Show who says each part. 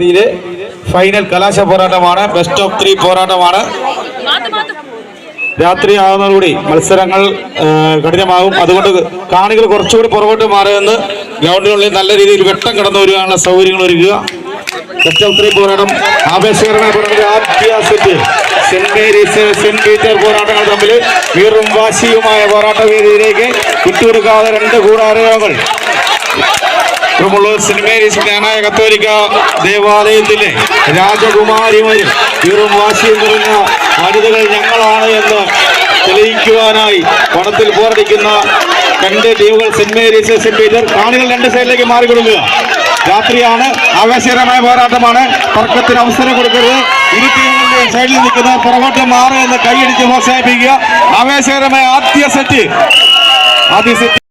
Speaker 1: രീതിയിൽ ഫൈനൽ കലാശ പോരാട്ടമാണ്. Best of three പോരാട്ടമാണ്. രാത്രി ആകുന്നതോടുകൂടി മത്സരങ്ങൾ കഠിനമാകും. അതുകൊണ്ട് കാണികൾ കുറച്ചുകൂടി പുറകോട്ട് മാറിയെന്ന് ഗ്രൗണ്ടിനുള്ളിൽ നല്ല രീതിയിൽ വെട്ടം കടന്നു വരികയാണുള്ള സൗകര്യങ്ങൾ ഒരുക്കുക. ബെസ്റ്റ് ഓഫ് ത്രീ പോരാട്ടം. ആവേശകരമായ പോരാട്ടം. ആദ്യ set saint Mary's saint Peter പോരാട്ടങ്ങൾ തമ്മിൽ വീറും വാശിയുമായ പോരാട്ട വേദിയിലേക്ക് വിട്ടുകൊടുക്കാതെ രണ്ട് കൂടാരങ്ങൾ. ഉള്ളൂർ സെന്റ് ജ്ഞാനായ കത്തോലിക്ക ദേവാലയത്തിലെ രാജകുമാരിമാരും വെറും വാശിയും നിറഞ്ഞ വനിതകൾ ഞങ്ങളാണ് എന്ന് തെളിയിക്കുവാനായി പണത്തിൽ പോരടിക്കുന്ന രണ്ട് ടീമുകൾ സെന്റ് മേരീസ് സെന്റ് കാണികൾ രണ്ട് സൈഡിലേക്ക് മാറിക്കൊടുക്കുക. രാത്രിയാണ് ആവേശകരമായ പോരാട്ടമാണ്. തർക്കത്തിന് അവസരം കൊടുക്കരുത്. ഇരു ടീമുകളുടെയും സൈഡിൽ നിൽക്കുന്ന പുറകോട്ട് മാറുക എന്ന് കൈയടിച്ച് പ്രോത്സാഹിപ്പിക്കുക. ആവേശകരമായ ആദ്യ സെറ്റ്. ആദ്യ സെറ്റ്.